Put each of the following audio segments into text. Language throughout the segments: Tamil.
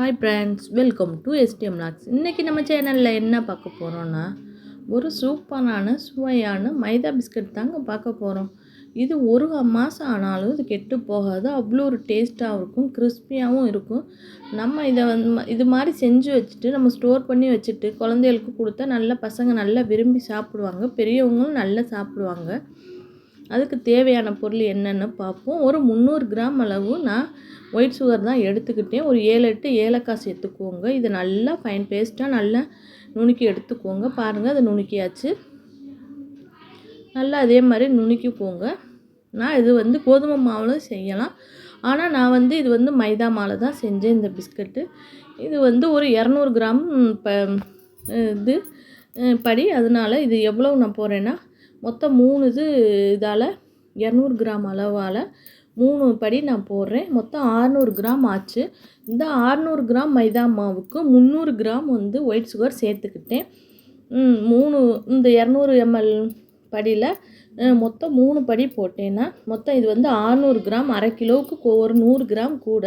Hi friends welcome to STM logs இன்றைக்கி நம்ம சேனலில் என்ன பார்க்க போகிறோன்னா ஒரு சூப்பரான சுவையான மைதா பிஸ்கட் தாங்க பார்க்க போகிறோம் இது ஒரு மாதம் ஆனாலும் இது கெட்டு போகாது. அவ்வளோ ஒரு டேஸ்ட்டாகவும் இருக்கும் கிறிஸ்பியாகவும் இருக்கும். நம்ம இதை வந்து இது மாதிரி செஞ்சு வச்சுட்டு நம்ம ஸ்டோர் பண்ணி வச்சுட்டு குழந்தைகளுக்கு கொடுத்தா நல்லா பசங்க நல்லா விரும்பி சாப்பிடுவாங்க பெரியவங்களும் நல்லா சாப்பிடுவாங்க. அதுக்கு தேவையான பொருள் என்னென்னு பார்ப்போம். ஒரு முந்நூறு கிராம் அளவு நான் ஒயிட் சுகர் தான் எடுத்துக்கிட்டேன். ஒரு ஏழு எட்டு ஏலக்காய் சேர்த்துக்கோங்க. இது நல்லா ஃபைன் பேஸ்ட்டாக நல்லா நுணுக்கி எடுத்துக்கோங்க. பாருங்கள் அதை நுணுக்கியாச்சு. நல்லா அதே மாதிரி நுணுக்கிக்கோங்க. நான் இது வந்து கோதுமை மாவில் செய்யலாம். ஆனால் நான் வந்து இது வந்து மைதா மாவில் தான் செஞ்சேன் இந்த பிஸ்கட்டு இது வந்து ஒரு இரநூறு கிராம் ப இது படி. அதனால் இது எவ்வளோ நான் போகிறேன்னா மொத்தம் மூணு இது இதால் இரநூறு கிராம் அளவால் மூணு படி நான் போடுறேன். மொத்தம் ஆறுநூறு கிராம் ஆச்சு. இந்த ஆறுநூறு கிராம் மைதா மாவுக்கு முந்நூறு கிராம் வந்து ஒயிட் சுகர் சேர்த்துக்கிட்டேன். மூணு இந்த இரநூறு எம்எல் படியில் மொத்தம் மூணு படி போட்டேன்னா மொத்தம் இது வந்து ஆறுநூறு கிராம் அரை கிலோவுக்கு ஒரு நூறு கிராம் கூட.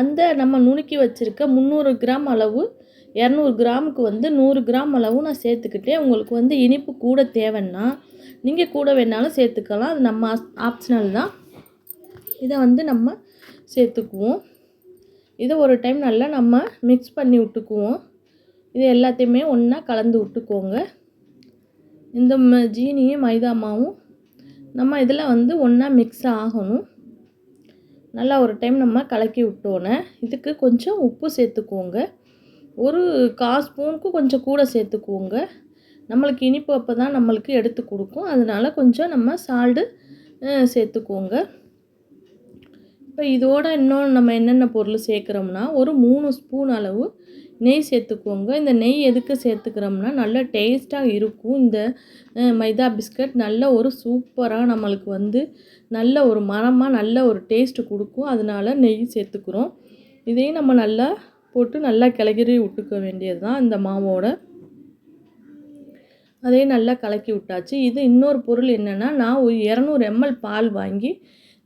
அந்த நம்ம நுணுக்கி வச்சுருக்க முந்நூறு கிராம் அளவு இரநூறு கிராமுக்கு வந்து நூறு கிராம் அளவும் நான் சேர்த்துக்கிட்டேன். உங்களுக்கு வந்து இனிப்பு கூட தேவைன்னா நீங்கள் கூட வேணாலும் சேர்த்துக்கலாம். அது நம்ம ஆப்ஷனல் தான். இதை வந்து நம்ம சேர்த்துக்குவோம். இதை ஒரு டைம் நல்லா நம்ம மிக்ஸ் பண்ணி விட்டுக்குவோம். இது எல்லாத்தையுமே ஒன்றா கலந்து விட்டுக்கோங்க. இந்த ஜீனியும் மைதா மாவும் நம்ம இதில் வந்து ஒன்றா மிக்ஸ் ஆகணும். நல்லா ஒரு டைம் நம்ம கலக்கி விட்டோன்னே இதுக்கு கொஞ்சம் உப்பு சேர்த்துக்கோங்க. ஒரு கால் ஸ்பூனுக்கு கொஞ்சம் கூட சேர்த்துக்குவோங்க. நம்மளுக்கு இனிப்பு அப்போ தான் நம்மளுக்கு எடுத்து கொடுக்கும். அதனால் கொஞ்சம் நம்ம சால்டு சேர்த்துக்குவோங்க. இப்போ இதோட இன்னும் நம்ம என்னென்ன பொருள் சேர்க்குறோம்னா ஒரு மூணு ஸ்பூன் அளவு நெய் சேர்த்துக்குவோங்க. இந்த நெய் எதுக்கு சேர்த்துக்கிறோம்னா நல்ல டேஸ்ட்டாக இருக்கும். இந்த மைதா பிஸ்கட் நல்ல ஒரு சூப்பராக நம்மளுக்கு வந்து நல்ல ஒரு மரமாக நல்ல ஒரு டேஸ்ட்டு கொடுக்கும். அதனால நெய் சேர்த்துக்கிறோம். இதையும் நம்ம நல்லா போட்டு நல்லா கிளகிறி விட்டுக்க வேண்டியது தான் இந்த மாவோட. அதே நல்லா கலக்கி விட்டாச்சு. இது இன்னொரு பொருள் என்னென்னா நான் ஒரு இரநூறு எம்எல் பால் வாங்கி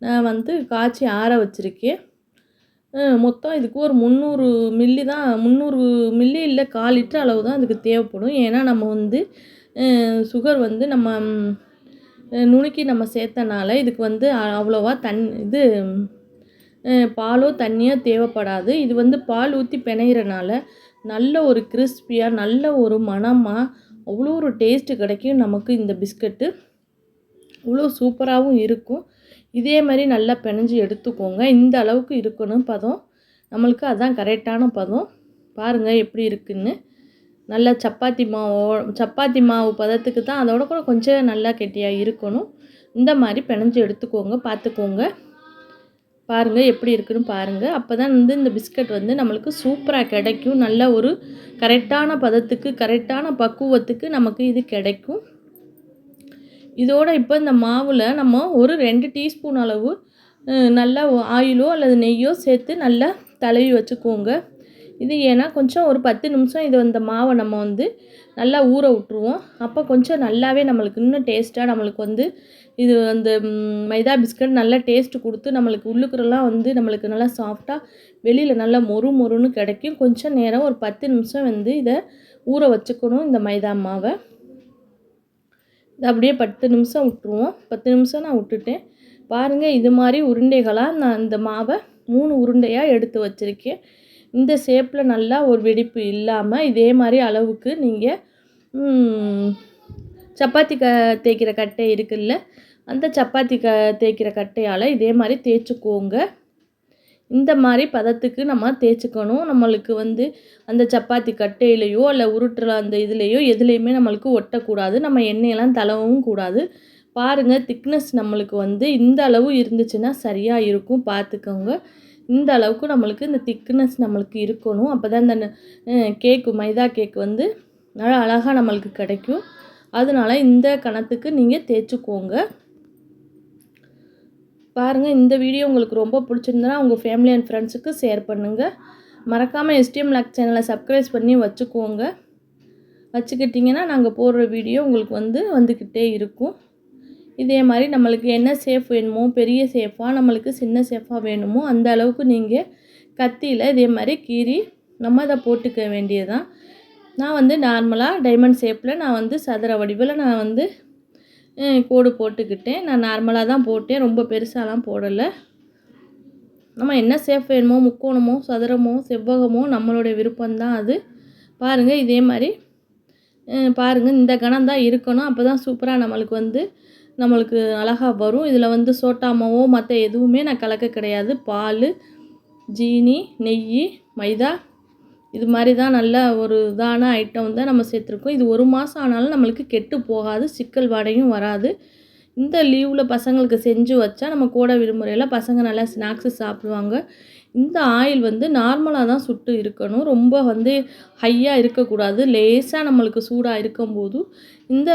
நான் வந்து காய்ச்சி ஆற வச்சுருக்கேன். மொத்தம் இதுக்கு ஒரு முந்நூறு மில்லி தான் முந்நூறு மில்லி இல்லை கால் லிட்டர் அளவு தான் இதுக்கு தேவைப்படும். ஏன்னா நம்ம வந்து சுகர் வந்து நம்ம நுணுக்கி நம்ம சேர்த்தனால இதுக்கு வந்து அவ்வளோவா தன் இது பாலோ தண்ணியோ தேவைப்படாது. இது வந்து பால் ஊற்றி பிணையிறனால நல்ல ஒரு கிறிஸ்பியாக நல்ல ஒரு மணமாக அவ்வளோ ஒரு டேஸ்ட்டு கிடைக்கும் நமக்கு இந்த பிஸ்கட்டு அவ்வளோ சூப்பராகவும் இருக்கும். இதே மாதிரி நல்லா பிணைஞ்சு எடுத்துக்கோங்க. இந்த அளவுக்கு இருக்கணும் பதம். நம்மளுக்கு அதான் கரெக்டான பதம். பாருங்கள் எப்படி இருக்குன்னு. நல்லா சப்பாத்தி மாவு சப்பாத்தி மாவு பதத்துக்கு தான் அதோட கூட கொஞ்சம் நல்லா கெட்டியாக இருக்கணும். இந்த மாதிரி பிணைஞ்சு எடுத்துக்கோங்க பார்த்துக்கோங்க. பாருங்கள் எப்படி இருக்குன்னு பாருங்கள் அப்போ தான் வந்து இந்த பிஸ்கட் வந்து நம்மளுக்கு சூப்பராக கிடைக்கும். நல்ல ஒரு கரெக்டான பதத்துக்கு கரெக்டான பக்குவத்துக்கு நமக்கு இது கிடைக்கும். இதோட இப்போ இந்த மாவில் நம்ம ஒரு ரெண்டு டீஸ்பூன் அளவு நல்லா ஆயிலோ அல்லது நெய்யோ சேர்த்து நல்லா தடவி வச்சுக்கோங்க. இது ஏன்னா கொஞ்சம் ஒரு பத்து நிமிஷம் இது அந்த மாவை நம்ம வந்து நல்லா ஊற விட்ருவோம் அப்போ கொஞ்சம் நல்லாவே நம்மளுக்கு இன்னும் டேஸ்ட்டாக நம்மளுக்கு வந்து இது அந்த மைதா பிஸ்கட் நல்லா டேஸ்ட்டு கொடுத்து நம்மளுக்கு உள்ளுக்குறலாம் வந்து நம்மளுக்கு நல்லா சாஃப்டாக வெளியில் நல்லா மொறு மொறுன்னு கிடைக்கும். கொஞ்சம் நேரம் ஒரு பத்து நிமிஷம் வந்து இதை ஊற வச்சுக்கணும் இந்த மைதா மாவை. இது அப்படியே பத்து நிமிஷம் விட்ருவோம் பத்து நிமிஷம் நான் விட்டுட்டேன். பாருங்கள் இது மாதிரி உருண்டைகளாக நான் இந்த மாவை மூணு உருண்டையாக எடுத்து வச்சுருக்கேன். இந்த ஷேப்பில் நல்லா ஒரு வெடிப்பு இல்லாமல் இதே மாதிரி அளவுக்கு நீங்கள் சப்பாத்தி க தேய்க்கிற கட்டை இருக்குல்ல அந்த சப்பாத்தி க தேய்க்கிற கட்டையால் இதே மாதிரி தேய்ச்சிக்கோங்க. இந்த மாதிரி பதத்துக்கு நம்ம தேய்ச்சிக்கணும். நம்மளுக்கு வந்து அந்த சப்பாத்தி கட்டையிலையோ இல்லை உருட்டுற அந்த இதுலேயோ எதுலேயுமே நம்மளுக்கு ஒட்டக்கூடாது. நம்ம எண்ணெயெல்லாம் தளவும் கூடாது. பாருங்கள் திக்னஸ் நம்மளுக்கு வந்து இந்த அளவு இருந்துச்சுன்னா சரியாக இருக்கும். பார்த்துக்கோங்க இந்த அளவுக்கு நம்மளுக்கு இந்த திக்னஸ் நம்மளுக்கு இருக்கணும். அப்போ தான் இந்த கேக்கு மைதா கேக் வந்து நல்லா அழகாக நம்மளுக்கு கிடைக்கும். அதனால் இந்த கணத்துக்கு நீங்கள் தேய்ச்சிக்கோங்க. பாருங்கள் இந்த வீடியோ உங்களுக்கு ரொம்ப பிடிச்சிருந்தனா உங்கள் ஃபேமிலி அண்ட் ஃப்ரெண்ட்ஸுக்கு ஷேர் பண்ணுங்கள் மறக்காமல் எஸ்டிஎம் லாக் சேனலை சப்ஸ்கிரைப் பண்ணி வச்சுக்கோங்க. வச்சுக்கிட்டிங்கன்னா நாங்கள் போடுற வீடியோ உங்களுக்கு வந்து வந்துக்கிட்டே இருக்கும். இதே மாதிரி நம்மளுக்கு என்ன சேஃப் வேணுமோ பெரிய சேஃபாக நம்மளுக்கு சின்ன சேஃபாக வேணுமோ அந்த அளவுக்கு நீங்கள் கத்தியில் இதே மாதிரி கீறி நம்ம அதை போட்டுக்க வேண்டியதான் நான் வந்து நார்மலாக டைமண்ட் ஷேப்பில் நான் வந்து சதுர வடிவில் நான் வந்து கோடு போட்டுக்கிட்டேன். நான் நார்மலாக தான் போட்டேன். ரொம்ப பெருசாலாம் போடலை. நம்ம என்ன சேஃப் வேணுமோ முக்கோணமோ சதுரமோ செவ்வகமோ நம்மளுடைய விருப்பம்தான் அது. பாருங்கள் இதே மாதிரி பாருங்கள் இந்த கணம் தான் இருக்கணும். அப்போ தான் சூப்பராக நம்மளுக்கு வந்து நம்மளுக்கு அழகாக வரும். இதில் வந்து சோட்டாமாவோ மற்ற எதுவுமே நான் கலக்க கிடையாது. பால் ஜீனி நெய் மைதா. இது மாதிரி தான் நல்ல ஒரு இதான ஐட்டம் தான் நம்ம சேர்த்துருக்கோம். இது ஒரு மாதம் ஆனாலும் நம்மளுக்கு கெட்டு போகாது. சிக்கல் வாடையும் வராது. இந்த லீவில் பசங்களுக்கு செஞ்சு வச்சா நம்ம கூட விடுமுறையில் பசங்க நல்லா ஸ்நாக்ஸு சாப்பிடுவாங்க. இந்த ஆயில் வந்து நார்மலாக தான் சுட்டு இருக்கணும். ரொம்ப வந்து ஹையாக இருக்கக்கூடாது. லேசாக நம்மளுக்கு சூடாக இருக்கும்போது இந்த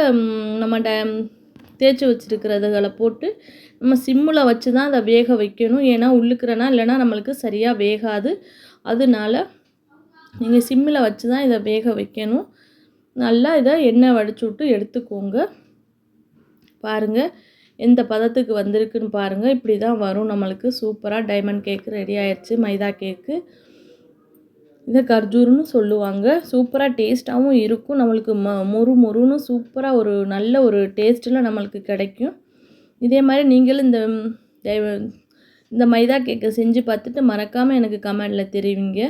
நம்ம ட தேய்ச்சி வச்சுருக்கிறதுகளை போட்டு நம்ம சிம்மில் வச்சு தான் அதை வேக வைக்கணும். ஏன்னா உள்ளுக்கிறனா இல்லைன்னா நம்மளுக்கு சரியாக வேகாது. அதனால நீங்கள் சிம்மில் வச்சு தான் இதை வேக வைக்கணும். நல்லா இதை எண்ணெய் வடிச்சு விட்டு எடுத்துக்கோங்க. பாருங்கள் எந்த பதத்துக்கு வந்திருக்குன்னு பாருங்கள் இப்படி தான் வரும் நம்மளுக்கு. சூப்பராக டைமண்ட் கேக்கு ரெடி ஆயிடுச்சு மைதா கேக்கு இதை கர்ஜூர்னு சொல்லுவாங்க. சூப்பராக டேஸ்ட்டாகவும் இருக்கும். நம்மளுக்கு ம மொறு மொறுன்னு சூப்பராக ஒரு நல்ல ஒரு டேஸ்ட்டில் நம்மளுக்கு கிடைக்கும். இதே மாதிரி நீங்களும் இந்த இந்த மைதா கேக்கை செஞ்சு பார்த்துட்டு மறக்காமல் எனக்கு கமெண்டில் தெரிவிங்க.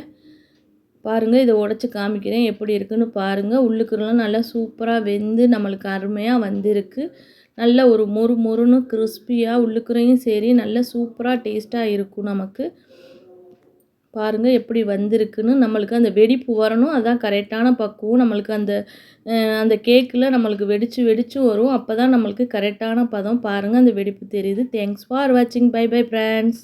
பாருங்கள் இதை உடச்சி காமிக்கிறேன். எப்படி இருக்குன்னு பாருங்கள் உள்ளுக்குறலாம் நல்லா சூப்பராக வெந்து நம்மளுக்கு அருமையாக வந்திருக்கு. நல்ல ஒரு மொறு மொறுன்னு கிறிஸ்பியாக உள்ளுக்குறையும் சரி நல்ல சூப்பராக டேஸ்ட்டாக இருக்கும் நமக்கு. பாருங்கள் எப்படி வந்திருக்குன்னு நம்மளுக்கு அந்த வெடிப்பு வரணும். அதுதான் கரெக்டான பக்குவம். நம்மளுக்கு அந்த அந்த கேக்கில் நம்மளுக்கு வெடித்து வெடித்து வரும். அப்போ தான் நம்மளுக்கு கரெக்டான பதம். பாருங்கள் அந்த வெடிப்பு தெரியுது. தேங்க்ஸ் ஃபார் வாட்சிங் பை பை ஃப்ரெண்ட்ஸ்